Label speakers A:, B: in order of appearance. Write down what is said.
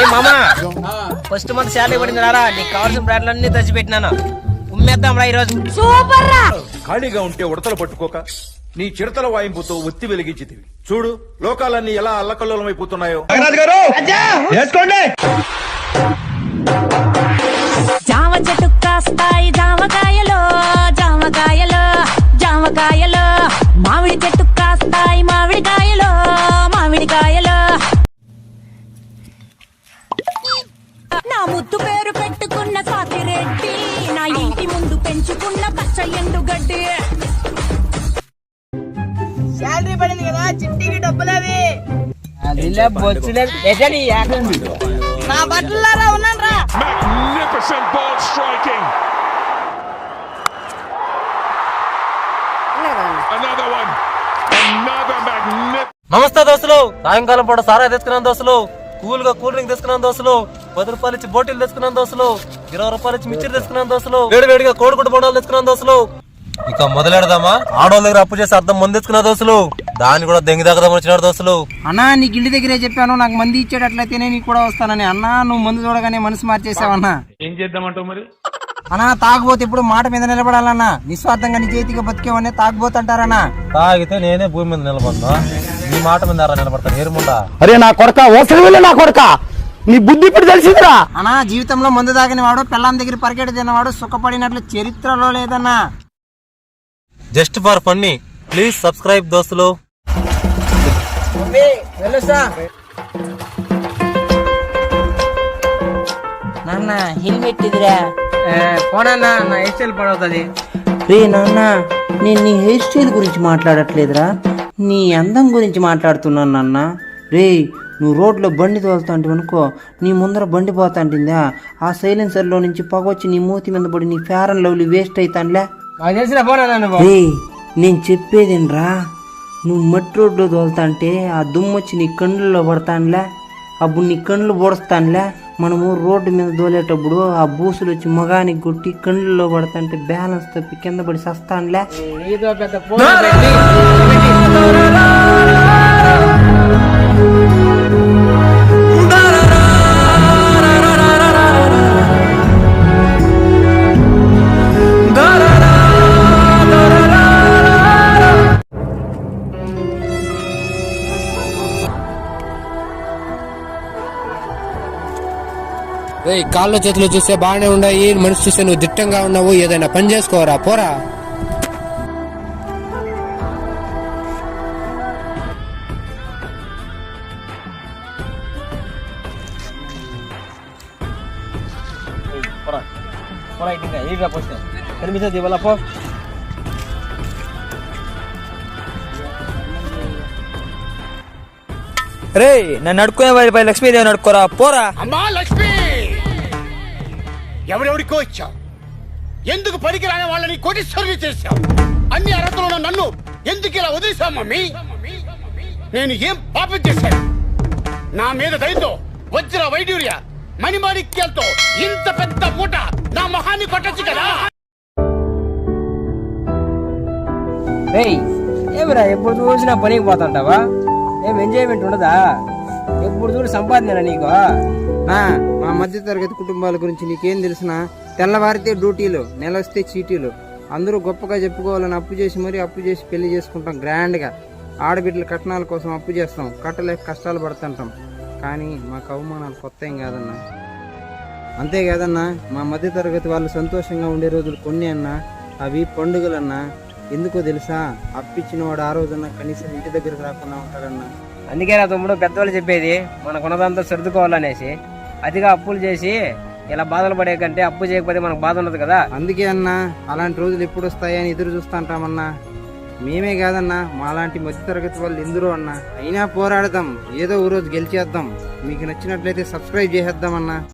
A: ఏ మామా first month salary పడింది రారా నీకు కావాల్సిన బ్రాండ్లు అన్ని తెచ్చి పెట్టినాను ఉమ్మేద్దాం రా ఈరోజు.
B: సూపర్ రా
C: ఖాళీగా ఉంటే ఉడతలు పట్టుకోక నీ చిడతల వాయింపుతో ఒత్తి వెలిగించితివి. చూడు లోకాలన్నీ ఎలా అల్లకల్లోలమైపోతున్నాయో.
B: జామ పెంచుకున్న పచ్చ ఎండుగడ్డి
D: శాలరీ పడింది కదా చిట్టికి డబ్బులు అవి. నా బట్టలారా ఉన్నాను రా
E: Magnificent ball striking. Another one. Another magnificent.
F: నమస్తే దోస్తులు. సాయంకాలం పూట సారా తెచ్చుకున్నాను దోస్తులు. కూల్గా కూల్ డ్రింక్ తెచ్చుకున్నాను దోస్తులు. పది రూపాయలు ఇచ్చి బోటీలు తెచ్చుకున్నాను దోస్తులు. ఇరవై రూపాయలు ఇచ్చి మిక్చర్ తెచ్చుకున్నాను దోస్తులు. వేడి వేడిగా కోడిగుడ్డు బొండాలు తెచ్చుకున్నాను దోస్తులు. ఇక మొదలెడదామా? ఆడోళ్ళ దగ్గర అప్పు చేసి అర్థం మంది తెచ్చుకున్నా దోస్తులు. దాన్ని కూడా దెంగి దాకదాం వచ్చినాడు దోస్తులు.
A: అన్నా నీకు ఇంటి దగ్గరే చెప్పాను నాకు మంది ఇచ్చేటట్లయితేనే నీకు కూడా వస్తానని. అన్నా నువ్వు మందు చూడగానే మనసు మార్చేసావన్నా
E: ఏం చేద్దామంటావు మరి?
A: అన్నా తాగుబోతే ఇప్పుడు మాట మీద నిలబడాలన్నా. నిస్వార్థంగా నీ చేతికి బతికేవనే తాగుబోతుంటారన్నా.
F: తాగితే నేనే భూమి మీద నిలబడినా. నీ మాట మీద నిలబడతాను ఏరుముండా
G: అరే నా కొడక ఓసలి వెళ్ళి నా కొడక. నీ బుద్ధి ఇప్పుడు తెలిసిందిరా.
A: అన్నా జీవితంలో మందు తాగిన వాడు పిల్లం దగ్గర పరిగెడి తిన్నవాడు సుఖపడినట్లు చరిత్రలో లేదన్నా.
F: Just for funny please subscribe దోస్తులు.
D: నాన్న హెల్మెట్ ఇదిరా.
A: పోనన్నా నా హెయిర్ స్టైల్ పడవుతుంది.
D: రే నాన్న నేను నీ హెయిర్ స్టైల్ గురించి మాట్లాడట్లేదురా. నీ అందం గురించి మాట్లాడుతున్నాను నాన్న. రే నువ్వు రోడ్లో బండి తోలుతాంటివి అనుకో నీ ముందర బండి పోతాంటిందా? ఆ సైలెన్సర్లో నుంచి పొగ వచ్చి నీ మూతి మీద పడి నీ ఫేర్ అండ్ లవ్లీ వేస్ట్ అవుతానులే నేను చెప్పేదేనరా నువ్వు మట్టి రోడ్లో తోలుతాంటే ఆ దుమ్ము వచ్చి నీ కళ్ళల్లో పడతానులే అప్పుడు నీ కళ్ళు పొడుస్తానులే మనము రోడ్డు మీద దోలేటప్పుడు ఆ బూసులు వచ్చి మగానికి కొట్టి కళ్ళల్లో పడతాంటే బ్యాలెన్స్ తప్పి కింద పడి సస్తానులే
H: కాళ్ళు చేతులు చూస్తే బాగానే ఉన్నాయి. మనిషి చూస్తే నువ్వు దిట్టంగా ఉన్నావు. ఏదైనా పని చేసుకోరా? పోరా.
A: కనిపిస్తుంది ఇవాళ పో
I: రే నన్ను అడుక్కునే వారిపై లక్ష్మీదేవి నడుకోరా పోరా.
E: అమ్మా లక్ష్మి! ఎవరెవరికో ఇచ్చావు? ఎందుకు పనికిరాని వాళ్ళని కోటీశ్వరుని చేశావు? అన్ని అర్హతలు ఉన్న నన్ను ఎందుకు ఇలా వదిలేశావు మమ్మీ? నేను ఏం పాపం చేశాను? నా మీద దయతో వజ్ర వైడ్యూర్య మణిమాణిక్యాలతో ఇంత పెద్ద మూట నా మొహాన్ని కొట్టచ్చు కదా?
A: ఏమిరా ఎప్పుడు చూసినా పనికి పోతుంటావా? ఏం ఎంజాయ్మెంట్ ఉండదా? ఎప్పుడు చూడు సంపాదన నీకు? నా మా మధ్య తరగతి కుటుంబాల గురించి నీకేం తెలిసిన? తెల్లవారితే డ్యూటీలు నెలస్తే చీటీలు. అందరూ గొప్పగా చెప్పుకోవాలని అప్పు చేసి మరీ అప్పు చేసి పెళ్ళి చేసుకుంటాం గ్రాండ్గా. ఆడబిడ్డల కట్నాల కోసం అప్పు చేస్తాం. కట్టలేక కష్టాలు పడుతుంటాం. కానీ మాకు అవమానాలు కొత్త ఏం కాదన్నా? అంతేకాదన్నా మా మధ్య తరగతి వాళ్ళు సంతోషంగా ఉండే రోజులు కొన్ని అన్నా అవి పండుగలన్నా. ఎందుకో తెలుసా? అప్పిచ్చిన వాడు ఆ రోజున కనీసం ఇంటి దగ్గరకు రాకుండా ఉంటాడన్నా. అందుకే నా తమ్ముడు పెద్దవాళ్ళు చెప్పేది మనకున్నదంతా సర్దుకోవాలనేసి. అతిగా అప్పులు చేసి ఇలా బాధలు పడే కంటే అప్పు చేయకపోతే మనకు బాధ ఉండదు కదా. అందుకే అన్నా అలాంటి రోజులు ఎప్పుడు వస్తాయని ఎదురు చూస్తుంటామన్నా. మేమే కాదన్నా మాలాంటి మధ్యతరగతి వాళ్ళు ఎందరో అన్నా. అయినా పోరాడదాం ఏదో ఓ రోజు గెలిచేద్దాం. మీకు నచ్చినట్లయితే సబ్స్క్రైబ్ చేసేద్దామన్నా.